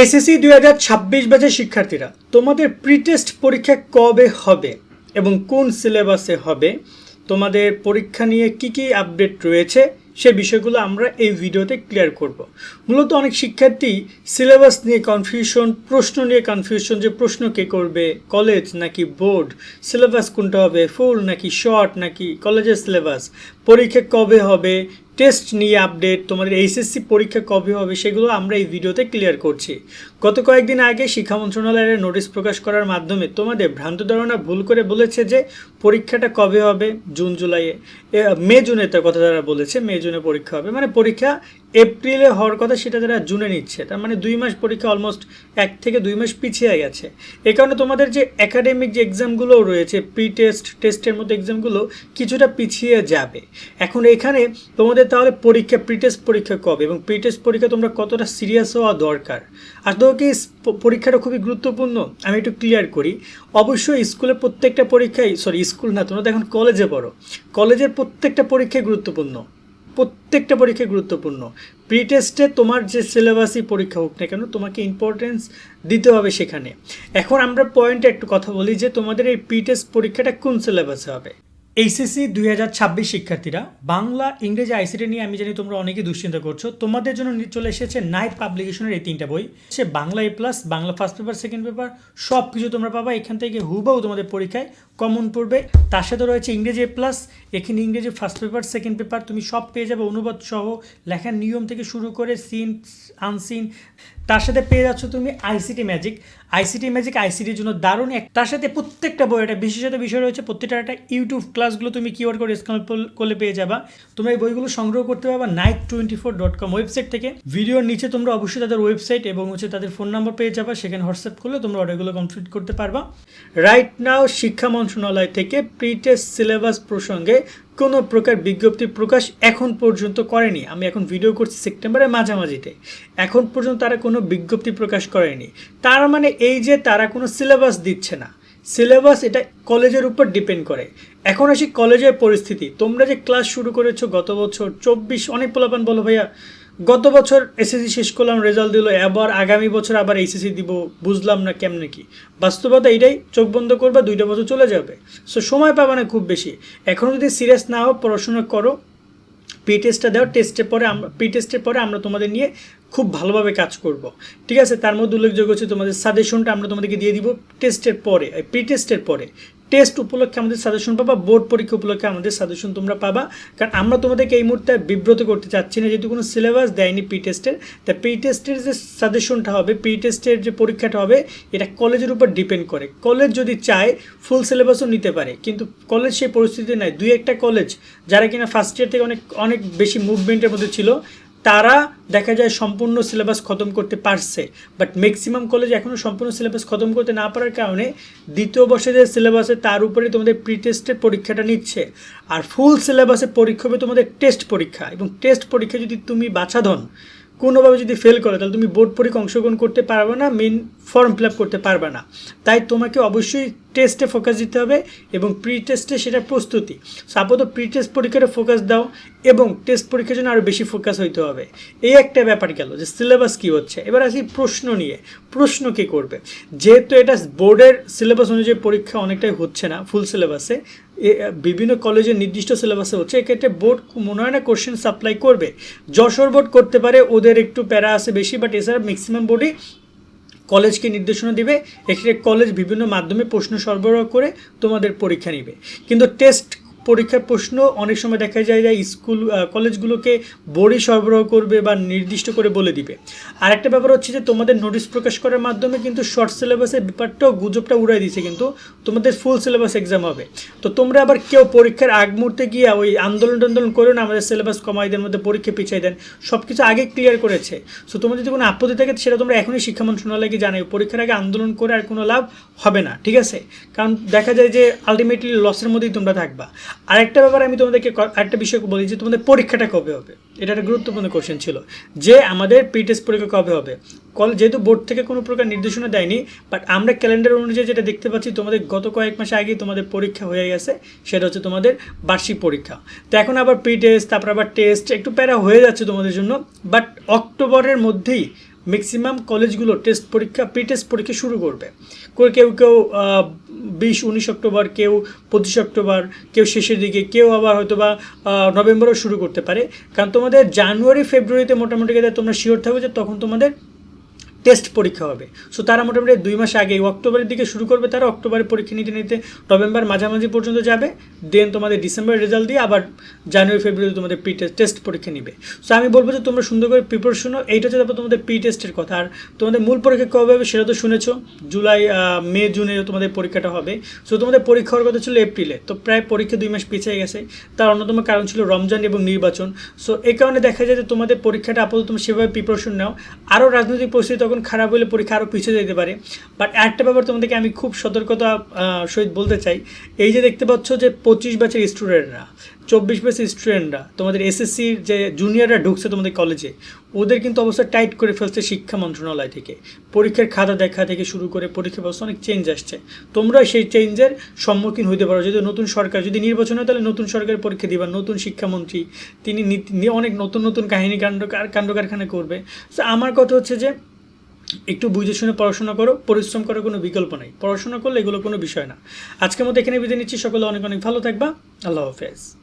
SSC দুই হাজার ছাব্বিশ ব্যাচের শিক্ষার্থীরা, তোমাদের প্রি টেস্ট পরীক্ষা কবে হবে এবং কোন সিলেবাসে হবে, তোমাদের পরীক্ষা নিয়ে কি কি আপডেট রয়েছে, সে বিষয়গুলো আমরা এই ভিডিওতে ক্লিয়ার করব। মূলত অনেক শিক্ষার্থী সিলেবাস নিয়ে কনফিউশন প্রশ্ন নিয়ে কনফিউশন যে প্রশ্ন কে করবে কলেজ নাকি বোর্ড সিলেবাস কোনটা হবে ফুল নাকি শর্ট নাকি কলেজের সিলেবাস পরীক্ষা কবে হবে? টেস্ট নিয়ে আপডেট তোমাদের এইচএসসি পরীক্ষা কবে হবে সেগুলো আমরা এই ভিডিওতে ক্লিয়ার করছি। গত কয়েকদিন আগে শিক্ষা মন্ত্রণালয়ের নোটিশ প্রকাশ করার মাধ্যমে তোমাদের ভ্রান্ত ধারণা ভুল করে বলেছে যে পরীক্ষাটা কবে হবে? জুন জুলাইয়ে মে জুনে তার কথা তারা বলেছে মে জুনে পরীক্ষা হবে। মানে পরীক্ষা এপ্রিলে হওয়ার কথা সেটা তারা জুনে নিচ্ছে, তার মানে দুই মাস পরীক্ষা অলমোস্ট এক থেকে দুই মাস পিছিয়ে গেছে। এ কারণে তোমাদের যে একাডেমিক যে এক্সামগুলো রয়েছে প্রি টেস্ট টেস্টের মতো এক্সামগুলো কিছুটা পিছিয়ে যাবে। এখন এখানে তোমাদের তাহলে পরীক্ষা প্রি টেস্ট পরীক্ষা কবে? এবং প্রি টেস্ট পরীক্ষা তোমরা কতটা সিরিয়াস হওয়া দরকার? আর তো কি পরীক্ষাটা খুবই গুরুত্বপূর্ণ? আমি একটু ক্লিয়ার করি। অবশ্যই স্কুলের প্রত্যেকটা পরীক্ষাই সরি স্কুল না, তোমরা তো এখন কলেজে পড়ো। কলেজের প্রত্যেকটা পরীক্ষাই গুরুত্বপূর্ণ। প্রত্যেকটা পরীক্ষা গুরুত্বপূর্ণ। প্রি টেস্টে তোমার যে সিলেবাসই পরীক্ষা হোক না কেন, তোমাকে ইম্পর্টেন্স দিতে হবে সেখানে। এখন আমরা পয়েন্টে একটু কথা বলি যে তোমাদের এই প্রি টেস্ট পরীক্ষাটা কোন সিলেবাসে হবে? এইচএসসি দুই হাজার ছাব্বিশ শিক্ষার্থীরা, বাংলা, ইংরেজি আইসিটি নিয়ে আমি জানি তোমরা অনেকেই দুশ্চিন্তা করছ। তোমাদের জন্য চলে এসেছে নাইট পাবলিকেশনের এই তিনটা বই। সে Bangla A plus Bangla first paper second paper সব কিছু তোমরা পাবা। এখান থেকে হুবাও তোমাদের পরীক্ষায় কমন পড়বে। তার সাথে রয়েছে ইংরেজি এ প্লাস এখানে ইংরেজি ফার্স্ট পেপার সেকেন্ড পেপার তুমি সব পেয়ে যাবে। অনুবাদ সহ লেখার নিয়ম থেকে শুরু করে সিন আনসিন তার সাথে পেয়ে যাচ্ছ তুমি আইসিটি ম্যাজিক আইসিটি ম্যাজিক আইসিটির জন্য দারুণ এক তার সাথে প্রত্যেকটা বই, একটা বিশেষত বিষয় রয়েছে প্রত্যেকটা একটা ইউটিউব ক্লাসগুলো তুমি কিওয়ার্ড করে স্ক্যান করলে পেয়ে যাবা। তোমরা এই বইগুলো সংগ্রহ করতে পারবা night twenty four dot com website থেকে। ভিডিওর নিচে তোমরা অবশ্যই তাদের ওয়েবসাইট এবং হচ্ছে তাদের ফোন নাম্বার পেয়ে যাবা, সেখানে হোয়াটসঅ্যাপ করলে তোমরা অর্ডারগুলো কমপ্লিট করতে পারবা। রাইট নাও শিক্ষা মন্ত্রণালয় থেকে প্রি টেস্ট সিলেবাস প্রসঙ্গে কোনো প্রকার বিজ্ঞপ্তি প্রকাশ এখন পর্যন্ত করেনি। আমি এখন ভিডিও করছি সেপ্টেম্বরের মাঝামাঝিতে। এখন পর্যন্ত তারা কোনো বিজ্ঞপ্তি প্রকাশ করেনি। তার মানে এই যে তারা কোনো সিলেবাস দিচ্ছে না। সিলেবাস এটা কলেজের উপর ডিপেন্ড করে। এখন আসি কলেজের পরিস্থিতি। তোমরা যে ক্লাস শুরু করেছ গত বছর, চব্বিশ, অনেক পোলাপান বলো ভাইয়া। গত বছর এসএসসি শেষ করলাম রেজাল্ট দিল। এবার আগামী বছর আবার এইচএসসি দিব, বুঝলাম না কেমনে কি। বাস্তবতা এটাই চোখ বন্ধ করবে, দুইটা বছর চলে যাবে। সো সময় পাবে না খুব বেশি। এখনও যদি সিরিয়াস না হও, পড়াশোনা করো প্রি টেস্টটা দাও টেস্টের পরে আমরা প্রি টেস্টের পরে আমরা তোমাদের নিয়ে খুব ভালোভাবে কাজ করব। ঠিক আছে? তার মধ্যে উল্লেখযোগ্য হচ্ছে তোমাদের সাজেশনটা আমরা তোমাদেরকে দিয়ে দিব টেস্টের পরে প্রি টেস্টের পরে। টেস্ট উপলক্ষে আমাদের সাজেশন পাবা বোর্ড পরীক্ষা উপলক্ষে আমাদের সাজেশন তোমরা পাবা। কারণ আমরা তোমাদেরকে এই মুহূর্তে বিব্রত করতে চাচ্ছি না, যেহেতু কোনো সিলেবাস দেয়নি প্রি টেস্টের তা প্রি টেস্টের যে সাজেশনটা হবে প্রি টেস্টের যে পরীক্ষাটা হবে, এটা কলেজের উপর ডিপেন্ড করে। কলেজ যদি চায় ফুল সিলেবাসও নিতে পারে। কিন্তু কলেজ সেই পরিস্থিতি নাই। দুই একটা কলেজ যারা কিনা ফার্স্ট ইয়ার থেকে অনেক অনেক বেশি মুভমেন্টের মধ্যে ছিল তারা দেখা যায় সম্পূর্ণ সিলেবাস খতম করতে পারছে বাট ম্যাক্সিমাম কলেজ এখনও সম্পূর্ণ সিলেবাস খতম করতে না পারার কারণে দ্বিতীয় বর্ষে যে সিলেবাসে তার উপরে তোমাদের প্রি টেস্টের পরীক্ষাটা নিচ্ছে, আর ফুল সিলেবাসে পরীক্ষা হবে তোমাদের টেস্ট পরীক্ষা, এবং টেস্ট পরীক্ষা যদি তুমি বাছাধন কোনোভাবে যদি ফেল করো, তাহলে তুমি বোর্ড পরীক্ষা অংশগ্রহণ করতে পারবে না মেন ফর্ম ফিল করতে পারবে না। তাই তোমাকে অবশ্যই টেস্টে ফোকাস দিতে হবে এবং প্রি টেস্টে সেটা প্রস্তুতি। আপাতত প্রি টেস্ট পরীক্ষাটা ফোকাস দাও এবং টেস্ট পরীক্ষার জন্য আরও বেশি ফোকাস হইতে হবে। এই একটা ব্যাপার গেল যে সিলেবাস কী হচ্ছে। এবার আসি প্রশ্ন নিয়ে। প্রশ্ন কে করবে? যেহেতু এটা বোর্ডের সিলেবাস অনুযায়ী পরীক্ষা অনেকটাই হচ্ছে না ফুল সিলেবাসে বিভিন্ন কলেজের নির্দিষ্ট সিলেবাসে হচ্ছে, এক্ষেত্রে বোর্ড মনে হয় না কোশ্চেন সাপ্লাই করবে। যশোর বোর্ড করতে পারে, ওদের একটু প্যারা আছে বেশি বাট এছাড়া ম্যাক্সিমাম বোর্ডই কলেজকে নির্দেশনা দিবে। এক্ষেত্রে কলেজ বিভিন্ন মাধ্যমে প্রশ্ন সরবরাহ করে তোমাদের পরীক্ষা নেবে। কিন্তু টেস্ট পরীক্ষার প্রশ্ন অনেক সময় দেখা যায় যে স্কুল কলেজগুলোকে বোর্ডই সরবরাহ করবে বা নির্দিষ্ট করে বলে দিবে। আরেকটা ব্যাপার হচ্ছে যে তোমাদের নোটিশ প্রকাশ করার মাধ্যমে কিন্তু শর্ট সিলেবাসের ব্যাপারটাও গুজবটা উড়াই দিছে কিন্তু তোমাদের ফুল সিলেবাস এক্সাম হবে। তো তোমরা আবার কেউ পরীক্ষার আগ মুহূর্তে গিয়ে ওই আন্দোলন টান্দোলন করো না, আমাদের সিলেবাস কমাই দেন মধ্যে পরীক্ষা পিছিয়ে দেন সব কিছু আগে ক্লিয়ার করেছে। সো তোমার যদি কোনো আপত্তি থাকে সেটা তোমরা এখনই শিক্ষা মন্ত্রণালয়কে জানাই পরীক্ষার আগে আন্দোলন করে আর কোনো লাভ হবে না, ঠিক আছে? কারণ দেখা যায় যে আলটিমেটলি লসের মধ্যেই তোমরা থাকবা। আরেকটা ব্যাপার আমি তোমাদেরকে আরেকটা বিষয় বলি যে তোমাদের পরীক্ষাটা কবে হবে? এটা একটা গুরুত্বপূর্ণ কোশ্চেন ছিল। যে আমাদের টেস্ট পরীক্ষা কবে হবে? কল যেহেতু বোর্ড থেকে কোনো প্রকার নির্দেশনা দেয়নি বাট আমরা ক্যালেন্ডার অনুযায়ী যেটা দেখতে পাচ্ছি, তোমাদের গত কয়েক মাস আগেই তোমাদের পরীক্ষা হয়ে গেছে, সেটা হচ্ছে তোমাদের বার্ষিক পরীক্ষা। তো এখন আবার টেস্ট তারপর আবার টেস্ট একটু প্যারা হয়ে যাচ্ছে তোমাদের জন্য বাট অক্টোবরের মধ্যেই ম্যাক্সিমাম কলেজগুলো টেস্ট পরীক্ষা প্রি পরীক্ষা শুরু করবে। করে কেউ কেউ বিশ, উনিশ অক্টোবর, কেউ পঁচিশ অক্টোবর, কেউ শেষের দিকে, কেউ আবার হয়তো বা নভেম্বরও শুরু করতে পারে। কারণ তোমাদের জানুয়ারি, ফেব্রুয়ারিতে মোটামুটি তোমরা শিওর থাকবে যে তখন তোমাদের টেস্ট পরীক্ষা হবে। সো তারা মোটামুটি দুই মাস আগে অক্টোবরের দিকে শুরু করবে তারা অক্টোবরে পরীক্ষা নিতে নিতে নভেম্বর মাঝামাঝি পর্যন্ত যাবে। দেন তোমাদের ডিসেম্বরের রেজাল্ট দিয়ে আবার জানুয়ারি ফেব্রুয়ারি তোমাদের প্রি টেস্ট টেস্ট পরীক্ষা নিবে। সো আমি বলব যে তোমরা সুন্দর করে প্রিপারেশন এইটা হচ্ছে তারপর তোমাদের প্রি টেস্টের কথা। আর তোমাদের মূল পরীক্ষা কবে হবে সেটা তো শুনেছো। জুলাই মে জুনে তোমাদের পরীক্ষাটা হবে। সো তোমাদের পরীক্ষা হওয়ার কথা ছিল এপ্রিলে তো প্রায় পরীক্ষা দুই মাস পিছিয়ে গেছে। তার অন্যতম কারণ ছিল রমজান এবং নির্বাচন। সো এই কারণে দেখা যায় যে তোমাদের পরীক্ষাটা আপাতত তুমি সেভাবে প্রিপারেশন নাও। আরও রাজনৈতিক পরিস্থিতি তখন খারাপ হলে পরীক্ষা আরও পিছিয়ে যেতে পারে। বাট একটা ব্যাপার তোমাদেরকে আমি খুব সতর্কতা সহিত বলতে চাই। এই যে দেখতে পাচ্ছ যে পঁচিশ ব্যাচের স্টুডেন্টরা চব্বিশ ব্যাচের স্টুডেন্টরা তোমাদের এসএসসির যে জুনিয়ররা ঢুকছে তোমাদের কলেজে ওদের কিন্তু অবস্থা টাইট করে ফেলছে শিক্ষা মন্ত্রণালয় থেকে। পরীক্ষার খাতা দেখা থেকে শুরু করে পরীক্ষা ব্যবস্থা অনেক চেঞ্জ আসছে। তোমরা সেই চেঞ্জের সম্মুখীন হতে পারো। যদি নতুন সরকার, যদি নির্বাচন হয় তাহলে নতুন সরকারের পরীক্ষা দিবা, নতুন শিক্ষামন্ত্রী, তিনি অনেক নতুন নতুন কাহিনী কাণ্ড কাণ্ড কারখানা করবে। আমার কথা হচ্ছে যে একটু বুঝে শুনে পড়াশোনা করো, পরিশ্রম করার কোনো বিকল্প নেই। পড়াশোনা করলে এগুলো কোনো বিষয় না। আজকের মতো এখানে বিদায় নিচ্ছি। সকলে অনেক অনেক ভালো থাকবা। আল্লাহ হাফেজ।